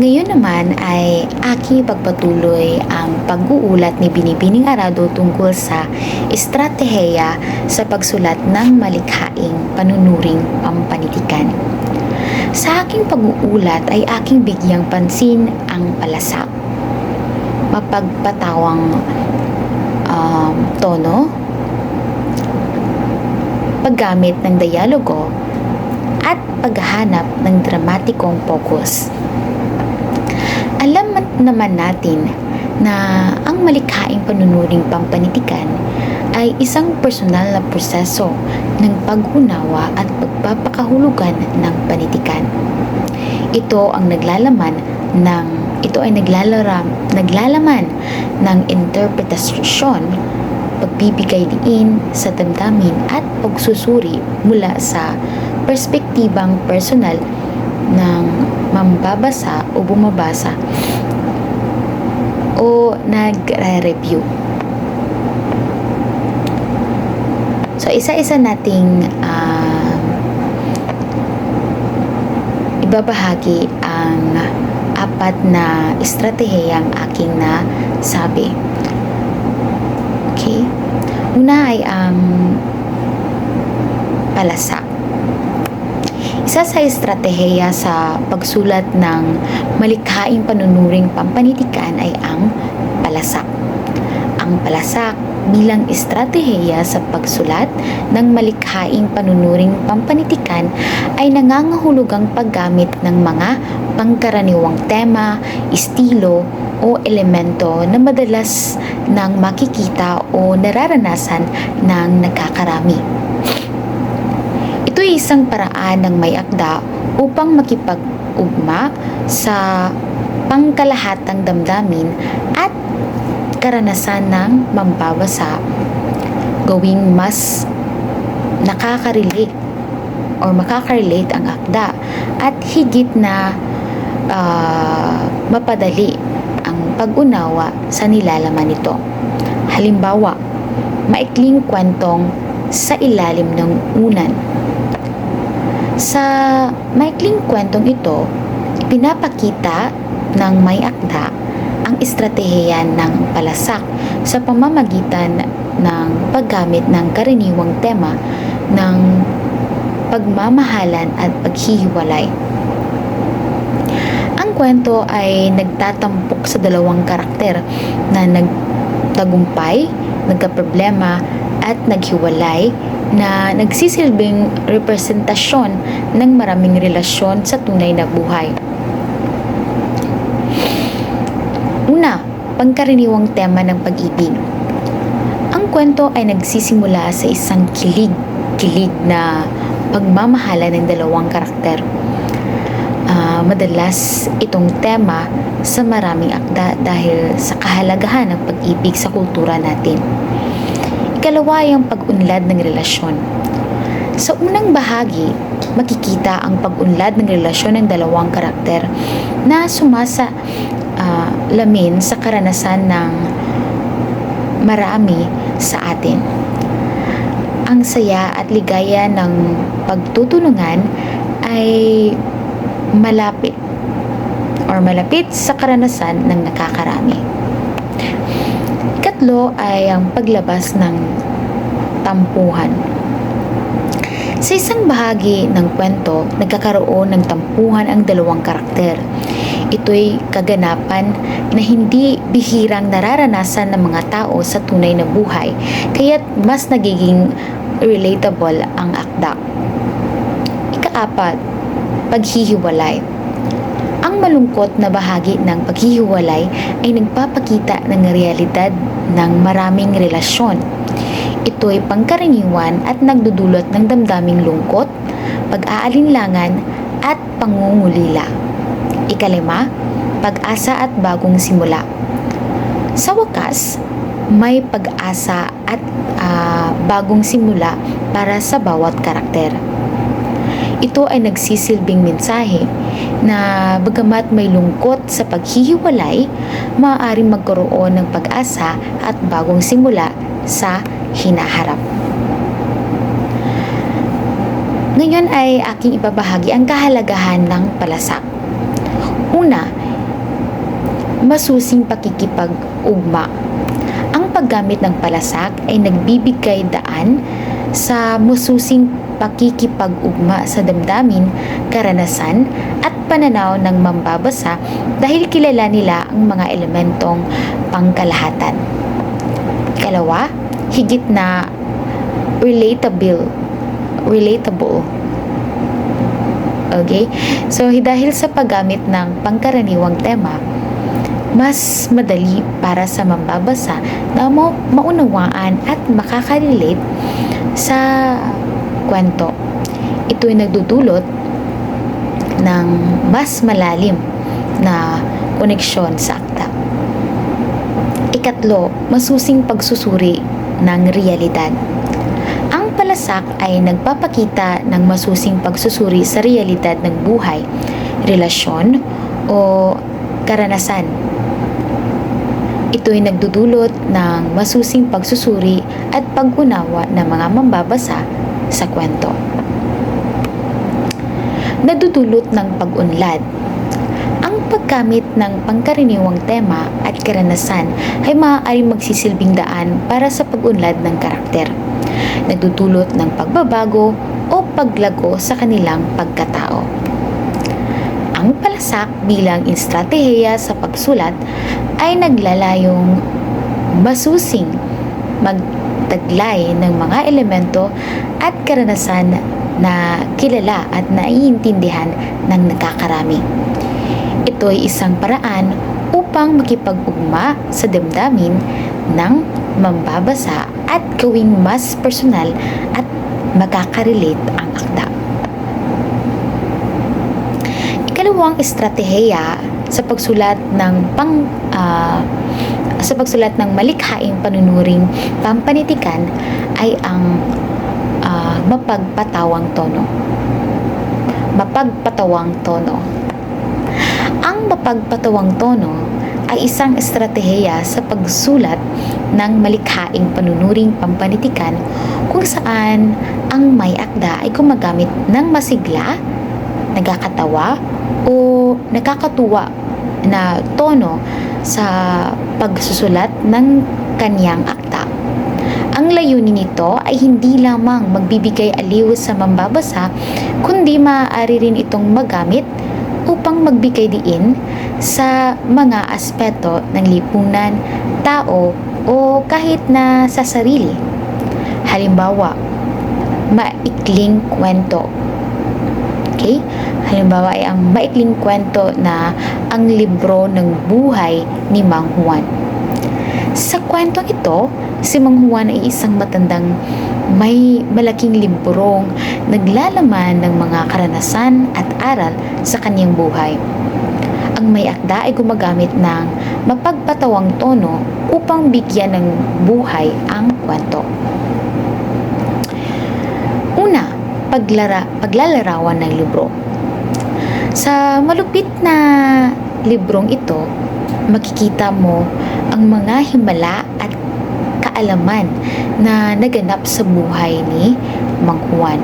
Ngayon naman ay aking pagpatuloy ang pag-uulat ni Binibining Arado tungkol sa estratehiya sa pagsulat ng malikhaing panunuring pampanitikan. Sa aking pag-uulat ay aking bigyang pansin ang palasak, mapagpatawang um, tono, paggamit ng dialogo, at paghahanap ng dramatikong focus. Naman natin na ang malikhaing panunuring pampanitikan ay isang personal na proseso ng pag-unawa at pagpapakahulugan ng panitikan. Ito ang naglalaman ng ito ay naglalaram, naglalaman ng interpretasyon, pagbibigay diin sa damdamin at pagsusuri mula sa perspektibang personal ng mambabasa o bumabasa o nagre-review. So, isa-isa nating uh, ibabahagi ang apat na estratehiyang aking na sabi. Okay? Una ay ang um, palasak. Isa sa estratehiya sa pagsulat ng malikhaing panunuring pampanitikan ay ang palasak. Ang palasak bilang estratehiya sa pagsulat ng malikhaing panunuring pampanitikan ay nangangahulugang paggamit ng mga pangkaraniwang tema, estilo, o elemento na madalas nang makikita o nararanasan ng nakakarami. Isang paraan ng may akda upang makipag-ugma sa pangkalahatang damdamin at karanasan ng mambabasa gawing mas nakaka-relate or makaka-relate ang akda at higit na uh, mapadali ang pag-unawa sa nilalaman nito. Halimbawa, maikling kwentong sa ilalim ng unan. Sa maikling kwentong ito, pinapakita ng may akda ang estratehiya ng palasak sa pamamagitan ng paggamit ng karaniwang tema ng pagmamahalan at paghihiwalay. Ang kwento ay nagtatampok sa dalawang karakter na nagtagumpay, nagkaproblema at naghiwalay na nagsisilbing representasyon ng maraming relasyon sa tunay na buhay. Una, pangkaraniwang tema ng pag-ibig. Ang kwento ay nagsisimula sa isang kilig-kilig na pagmamahala ng dalawang karakter. Uh, madalas itong tema sa maraming akda dahil sa kahalagahan ng pag-ibig sa kultura natin. Ikalawa ang pag-unlad ng relasyon. Sa unang bahagi, makikita ang pag-unlad ng relasyon ng dalawang karakter na sumasa uh, lamin sa karanasan ng marami sa atin. Ang saya at ligaya ng pagtutulungan ay malapit or malapit sa karanasan ng nakakarami. Ikatlo ay ang paglabas ng tampuhan. Sa isang bahagi ng kwento, nagkakaroon ng tampuhan ang dalawang karakter Ito'y kaganapan na hindi bihirang nararanasan ng mga tao sa tunay na buhay, kaya't mas nagiging relatable ang akda. Ikaapat, paghihiwalay. Ang malungkot na bahagi ng paghihiwalay ay nagpapakita ng realidad ng maraming relasyon. Ito ay pangkaraniwan at nagdudulot ng damdaming lungkot, pag-aalinlangan at pangungulila. Ikalima, pag-asa at bagong simula. Sa wakas, may pag-asa at uh, bagong simula para sa bawat karakter. Ito ay nagsisilbing mensahe na bagamat may lungkot sa paghihiwalay, maaaring magkaroon ng pag-asa at bagong simula sa hinaharap. Ngayon ay aking ibabahagi ang kahalagahan ng palasak. Una, masusing pakikipag-ugma. Ang paggamit ng palasak ay nagbibigay daan sa masusing pakikipag-ugma sa damdamin, karanasan at pananaw ng mambabasa dahil kilala nila ang mga elementong pangkalahatan. Ikalawa, higit na relatable relatable Okay? So, dahil sa paggamit ng pangkaraniwang tema, mas madali para sa mambabasa na mo maunawaan at makakarelate sa kwento. Ito ay nagdudulot ng mas malalim na koneksyon sa akta. Ikatlo, masusing pagsusuri ng realidad. Ang palasak ay nagpapakita ng masusing pagsusuri sa realidad ng buhay, relasyon o karanasan. Ito ay nagdudulot ng masusing pagsusuri at pag-unawa ng mga mambabasa sa kwento. Nadudulot ng pag-unlad. Ang paggamit ng pangkaraniwang tema at karanasan ay maaaring magsisilbing daan para sa pag-unlad ng karakter nagdudulot ng pagbabago o paglago sa kanilang pagkatao. Ang palasak bilang estratehiya sa pagsulat ay naglalayong masusing magtaglay ng mga elemento at karanasan na kilala at naiintindihan ng nakakarami. Ito ay isang paraan upang makipag-ugma sa damdamin ng mambabasa at gawing mas personal at makakarelate ang akda. Ikalawang estratehiya sa pagsulat ng pang ah, sa pagsulat ng malikhaing panunuring pampanitikan ay ang ah, mapagpatawang tono. Mapagpatawang tono. Ang mapagpatawang tono ay isang estratehiya sa pagsulat ng malikhaing panunuring pampanitikan kung saan ang may akda ay gumagamit ng masigla, nagkakatawa o nakakatuwa na tono sa pagsusulat ng kanyang akda. Ang layunin nito ay hindi lamang magbibigay aliw sa mambabasa, kundi maaari rin itong magamit upang magbigay diin sa mga aspeto ng lipunan, tao o kahit na sa sarili. Halimbawa, maikling kwento. Okay? Halimbawa ay ang maikling kwento na ang libro ng buhay ni Mang Juan. Sa kwentong ito, si Mang Juan ay isang matandang may malaking librong naglalaman ng mga karanasan at aral sa kanyang buhay. Ang may akda ay gumagamit ng mapagpatawang tono upang bigyan ng buhay ang kwento. Una, paglara, paglalarawan ng libro. Sa malupit na librong ito, makikita mo ang mga himala at kaalaman na naganap sa buhay ni Mang Juan.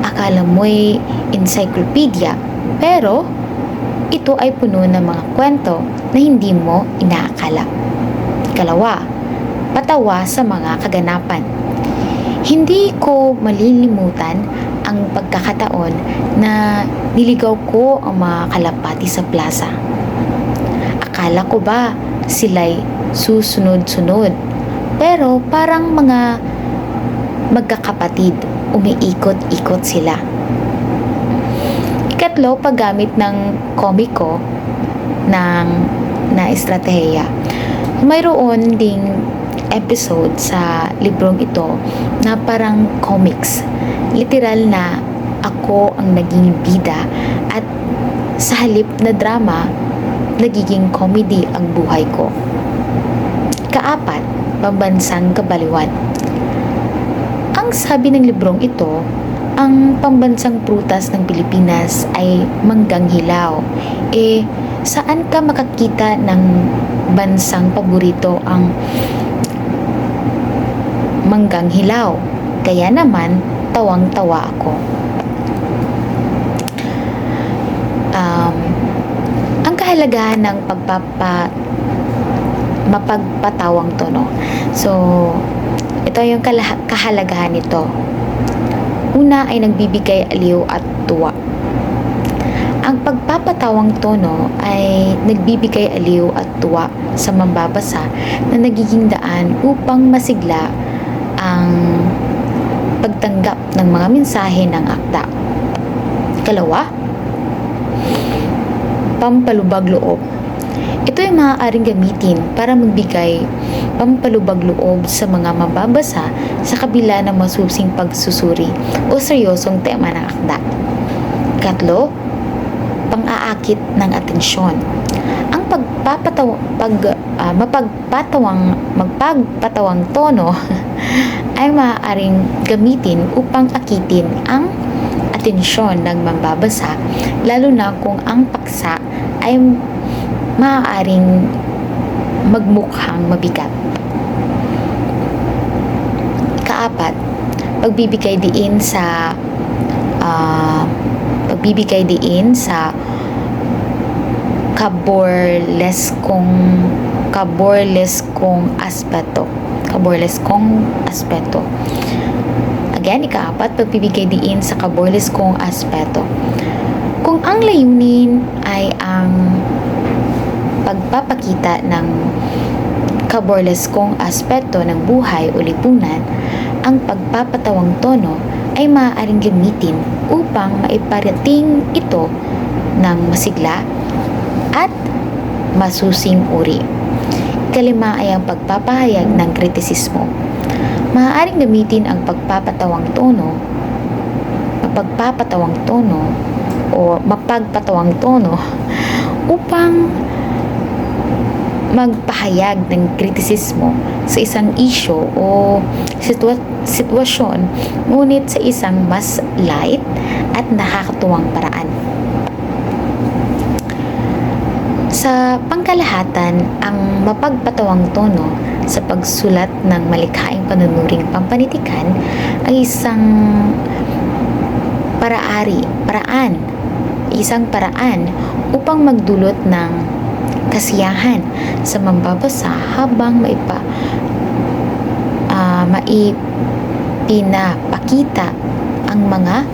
Akala mo'y encyclopedia, pero ito ay puno ng mga kwento na hindi mo inaakala. Ikalawa, patawa sa mga kaganapan. Hindi ko malilimutan ang pagkakataon na niligaw ko ang mga kalapati sa plaza. Akala ko ba sila'y susunod-sunod pero parang mga magkakapatid, umiikot-ikot sila. Ikatlo, paggamit ng komiko ng na estratehiya. Mayroon ding episode sa librong ito na parang comics. Literal na ako ang naging bida at sa halip na drama, nagiging comedy ang buhay ko. Kaapat, pambansang kabaliwan. Ang sabi ng librong ito, ang pambansang prutas ng Pilipinas ay manggang hilaw. Eh, saan ka makakita ng bansang paborito ang manggang hilaw? Kaya naman, tawang-tawa ako. Um, ang kahalagahan ng pagpapa mapagpatawang tono. So, ito yung kahalagahan nito. Una ay nagbibigay aliw at tuwa. Ang pagpapatawang tono ay nagbibigay aliw at tuwa sa mambabasa na nagiging daan upang masigla ang ng mga mensahe ng akda. Kalawa, pampalubag loob. Ito ay maaaring gamitin para magbigay pampalubag loob sa mga mababasa sa kabila ng masusing pagsusuri o seryosong tema ng akda. Katlo, pang-aakit ng atensyon. Ang pagpapataw pag ah, mapagpatawang magpagpatawang tono ay maaaring gamitin upang akitin ang atensyon ng mambabasa lalo na kung ang paksa ay maaaring magmukhang mabigat. Kaapat, pagbibigay diin sa ah, pagbibigay diin sa kaborleskong kaborleskong aspeto. Kaborleskong aspeto. Again, ikaapat, pagbibigay diin sa kaborleskong aspeto. Kung ang layunin ay ang pagpapakita ng kaborleskong aspeto ng buhay o lipunan, ang pagpapatawang tono ay maaaring gamitin upang maiparating ito ng masigla at masusing uri. Kalima ay ang pagpapahayag ng kritisismo. Maaaring gamitin ang pagpapatawang tono, mapagpapatawang tono o mapagpatawang tono upang magpahayag ng kritisismo sa isang isyo o sitwa- sitwasyon ngunit sa isang mas light at nakakatuwang paraan. Sa pangkalahatan, ang mapagpatawang tono sa pagsulat ng malikhaing panunuring pampanitikan ay isang paraari, paraan, isang paraan upang magdulot ng kasiyahan sa mambabasa habang maipa ah, maipinapakita ang mga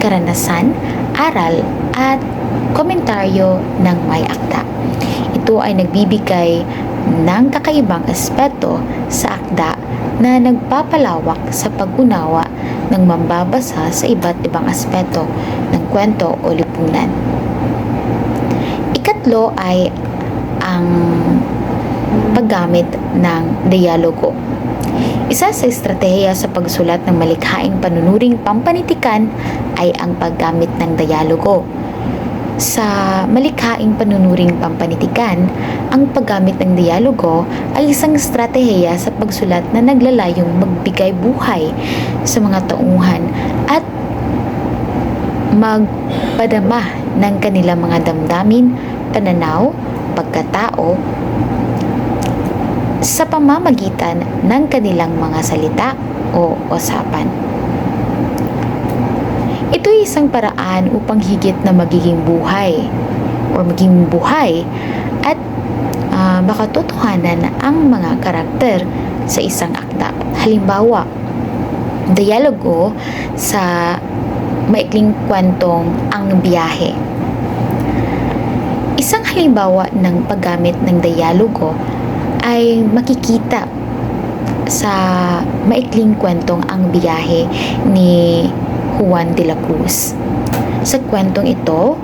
karanasan, aral at komentaryo ng may akda. Ito ay nagbibigay ng kakaibang aspeto sa akda na nagpapalawak sa pag-unawa ng mambabasa sa iba't ibang aspeto ng kwento o lipunan. Ikatlo ay ang paggamit ng dialogo. Isa sa estratehiya sa pagsulat ng malikhaing panunuring pampanitikan ay ang paggamit ng dialogo. Sa malikhaing panunuring pampanitikan, ang paggamit ng dialogo ay isang estratehiya sa pagsulat na naglalayong magbigay buhay sa mga tauhan at magpadama ng kanilang mga damdamin, pananaw, pagkatao sa pamamagitan ng kanilang mga salita o usapan. Ito ay isang paraan upang higit na magiging buhay o maging buhay at ah, makatotohanan ang mga karakter sa isang akda. Halimbawa, dialogo sa maikling kwentong Ang Biyahe. Isang halimbawa ng paggamit ng dialogo ay makikita sa maikling kwentong Ang Biyahe ni Juan de la Cruz. Sa kwentong ito,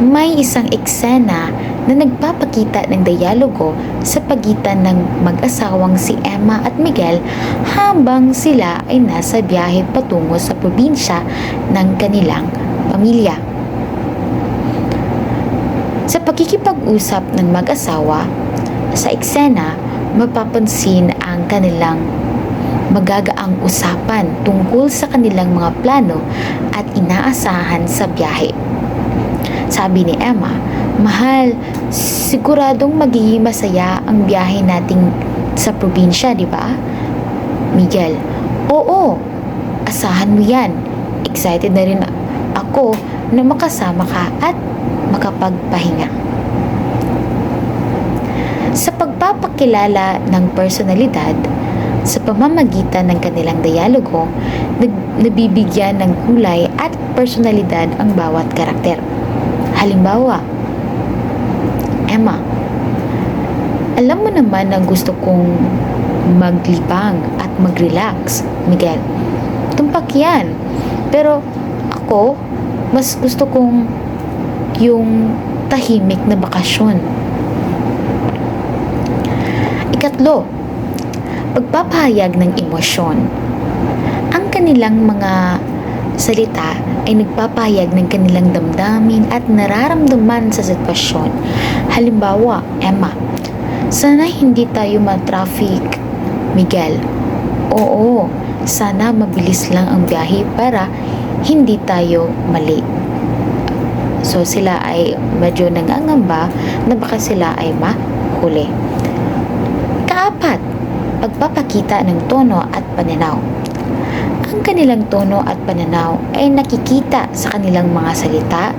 may isang eksena na nagpapakita ng dialogo sa pagitan ng mag-asawang si Emma at Miguel habang sila ay nasa biyahe patungo sa probinsya ng kanilang pamilya. Sa pagkikipag-usap ng mag-asawa, sa eksena, mapapansin ang kanilang magagaang usapan tungkol sa kanilang mga plano at inaasahan sa biyahe. Sabi ni Emma, Mahal, siguradong magiging masaya ang biyahe nating sa probinsya, di ba? Miguel, Oo, asahan mo yan. Excited na rin ako na makasama ka at makapagpahinga. Sa pagpapakilala ng personalidad, sa pamamagitan ng kanilang dialogo, nabibigyan ng kulay at personalidad ang bawat karakter. Halimbawa, Emma, alam mo naman na gusto kong maglibang at mag-relax, Miguel. Tumpak yan. Pero ako, mas gusto kong yung tahimik na bakasyon. Ikatlo, pagpapahayag ng emosyon. Ang kanilang mga salita ay nagpapahayag ng kanilang damdamin at nararamdaman sa sitwasyon. Halimbawa, Emma, sana hindi tayo ma-traffic. Miguel, oo, sana mabilis lang ang biyahe para hindi tayo mali. So sila ay medyo nangangamba na baka sila ay mahuli. Pagpapakita ng tono at pananaw. Ang kanilang tono at pananaw ay nakikita sa kanilang mga salita.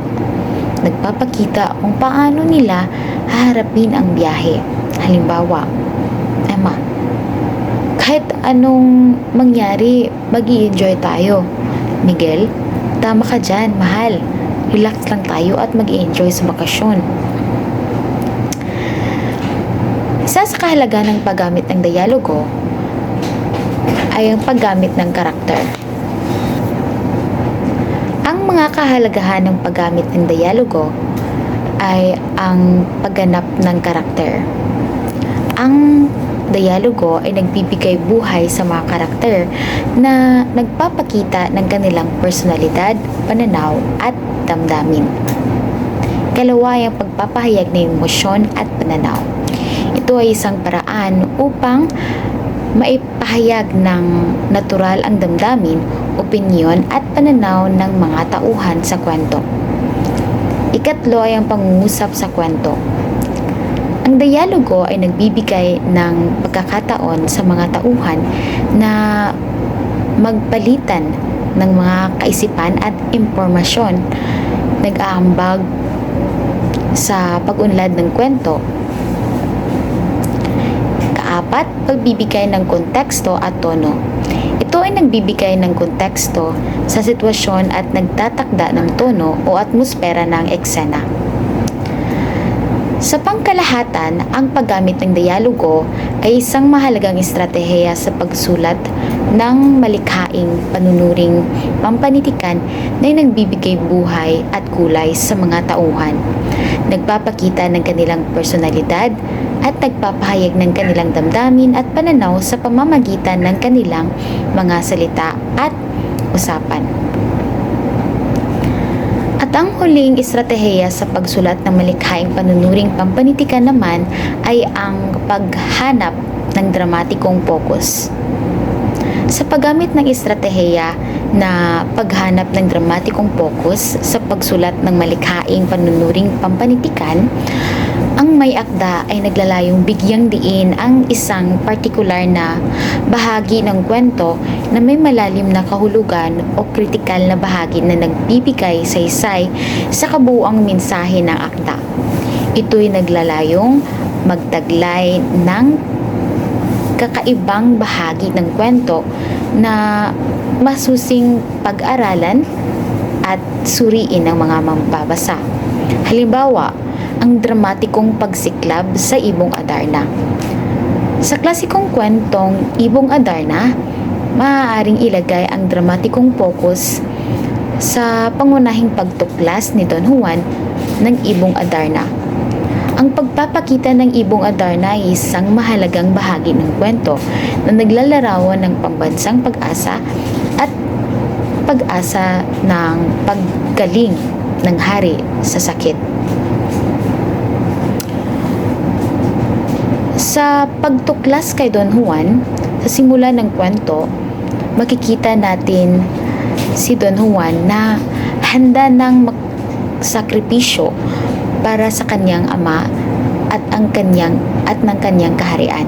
Nagpapakita kung paano nila haharapin ang biyahe. Halimbawa, Emma, kahit anong mangyari, mag enjoy tayo. Miguel, tama ka dyan, mahal. Relax lang tayo at mag enjoy sa bakasyon. Isa sa kahalaga ng paggamit ng dialogo ay ang paggamit ng karakter. Ang mga kahalagahan ng paggamit ng dialogo ay ang pagganap ng karakter. Ang dialogo ay nagbibigay buhay sa mga karakter na nagpapakita ng kanilang personalidad, pananaw at damdamin. Kalawa ang pagpapahayag ng emosyon at pananaw. Ito ay isang paraan upang maipahayag ng natural ang damdamin, opinyon at pananaw ng mga tauhan sa kwento. Ikatlo ay ang pangungusap sa kwento. Ang dialogo ay nagbibigay ng pagkakataon sa mga tauhan na magpalitan ng mga kaisipan at impormasyon, nag-aambag sa pag-unlad ng kwento. Kaapat, pagbibigay ng konteksto at tono. Ito ay nagbibigay ng konteksto sa sitwasyon at nagtatakda ng tono o atmosfera ng eksena. Sa pangkalahatan, ang paggamit ng dialogo ay isang mahalagang estratehiya sa pagsulat ng malikhaing panunuring pampanitikan na nagbibigay buhay at kulay sa mga tauhan. Nagpapakita ng kanilang personalidad at nagpapahayag ng kanilang damdamin at pananaw sa pamamagitan ng kanilang mga salita at usapan. At ang huling estratehiya sa pagsulat ng malikhaing panunuring pampanitikan naman ay ang paghanap ng dramatikong focus. Sa paggamit ng estratehiya na paghanap ng dramatikong focus sa pagsulat ng malikhaing panunuring pampanitikan, ang may akda ay naglalayong bigyang diin ang isang partikular na bahagi ng kwento na may malalim na kahulugan o kritikal na bahagi na nagbibigay saysay sa kabuuang mensahe ng akda. Ito'y naglalayong magtaglay ng kakaibang bahagi ng kwento na masusing pag-aralan at suriin ng mga mambabasa. Halimbawa, ang dramatikong pagsiklab sa Ibong Adarna. Sa klasikong kwentong Ibong Adarna, maaaring ilagay ang dramatikong focus sa pangunahing pagtuklas ni Don Juan ng Ibong Adarna. Ang pagpapakita ng Ibong Adarna ay isang mahalagang bahagi ng kwento na naglalarawan ng pambansang pag-asa at pag-asa ng paggaling ng hari sa sakit. Sa pagtuklas kay Don Juan, sa simula ng kwento, makikita natin si Don Juan na handa ng magsakripisyo para sa kanyang ama at ang kanyang at ng kanyang kaharian.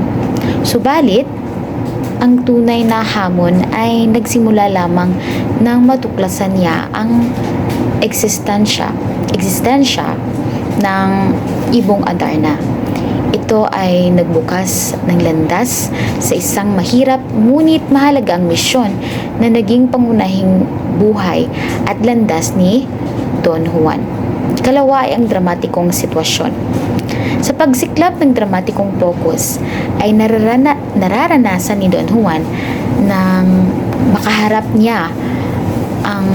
Subalit, ang tunay na hamon ay nagsimula lamang nang matuklasan niya ang eksistensya, eksistensya ng ibong Adarna. Ito ay nagbukas ng landas sa isang mahirap ngunit mahalagang misyon na naging pangunahing buhay at landas ni Don Juan. Kalawa ang dramatikong sitwasyon. Sa pagsiklab ng dramatikong focus ay nararana, nararanasan ni Don Juan nang makaharap niya ang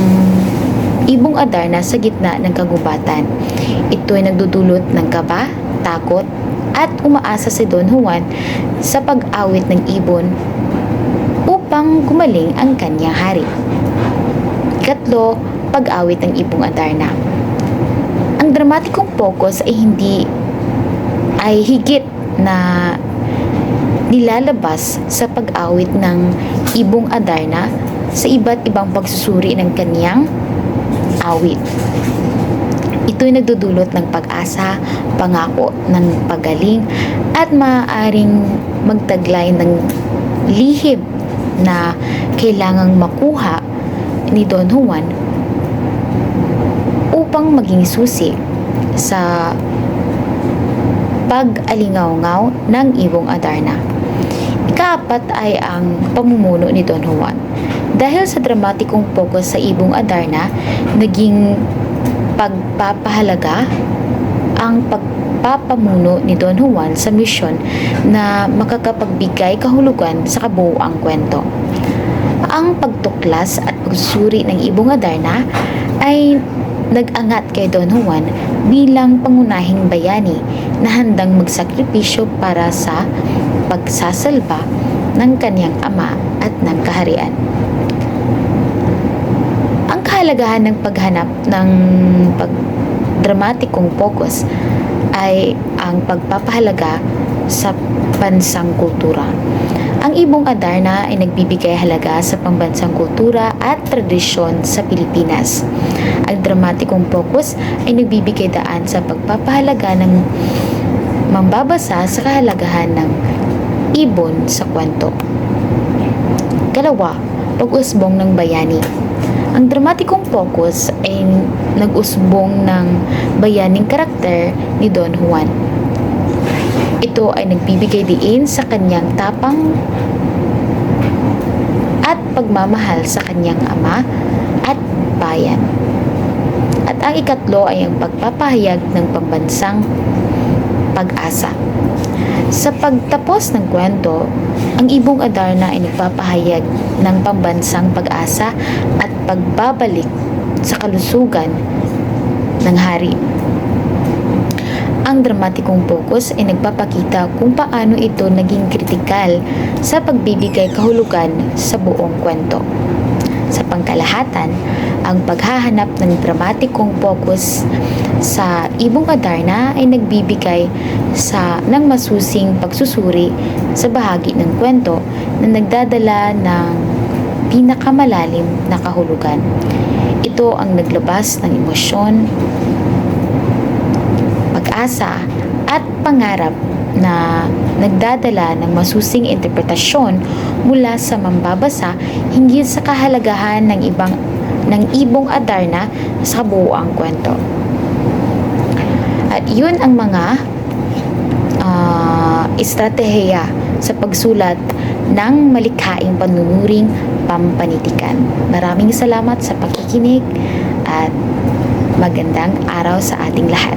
ibong Adarna sa gitna ng kagubatan. Ito ay nagdudulot ng kaba, takot, at umaasa si Don Juan sa pag-awit ng ibon upang gumaling ang kanyang hari. Ikatlo, pag-awit ng ibong Adarna. Ang dramatikong focus ay hindi ay higit na nilalabas sa pag-awit ng ibong Adarna sa iba't ibang pagsusuri ng kaniyang awit. Ito'y nagdudulot ng pag-asa, pangako ng pagaling at maaaring magtaglay ng lihim na kailangang makuha ni Don Juan upang maging susi sa pag-alingaw-ngaw ng Ibong Adarna. Ikaapat ay ang pamumuno ni Don Juan. Dahil sa dramatikong focus sa Ibong Adarna, naging pagpapahalaga ang pagpapamuno ni Don Juan sa misyon na makakapagbigay kahulugan sa kabuuang kwento. Ang pagtuklas at pagsusuri ng Ibong Adarna ay nag-angat kay Don Juan bilang pangunahing bayani na handang magsakripisyo para sa pagsasalba ng kanyang ama at ng kaharian. Kahalagahan ng paghanap ng pag dramatikong focus ay ang pagpapahalaga sa bansang kultura. Ang Ibong Adarna ay nagbibigay halaga sa pambansang kultura at tradisyon sa Pilipinas. Ang dramatikong focus ay nagbibigay daan sa pagpapahalaga ng mambabasa sa kahalagahan ng ibon sa kwento. Kalawa, pag-usbong ng bayani. Ang dramatikong focus ay nag-usbong ng bayaning karakter ni Don Juan. Ito ay nagbibigay diin sa kanyang tapang at pagmamahal sa kanyang ama at bayan. At ang ikatlo ay ang pagpapahayag ng pambansang pag-asa. Sa pagtapos ng kwento, ang Ibong Adarna ay nagpapahayag ng pambansang pag-asa at pagbabalik sa kalusugan ng hari. Ang dramatikong focus ay nagpapakita kung paano ito naging kritikal sa pagbibigay kahulugan sa buong kwento. Sa pangkalahatan, ang paghahanap ng dramatikong focus sa Ibong Adarna ay nagbibigay sa ng masusing pagsusuri sa bahagi ng kwento na nagdadala ng pinakamalalim na kahulugan. Ito ang naglabas ng emosyon, pag-asa at pangarap na nagdadala ng masusing interpretasyon mula sa mambabasa hinggil sa kahalagahan ng ibang ng ibong Adarna sa kabuuang kwento. At yun ang mga uh, estratehiya sa pagsulat ng malikhaing panunuring pampanitikan. Maraming salamat sa pakikinig at magandang araw sa ating lahat.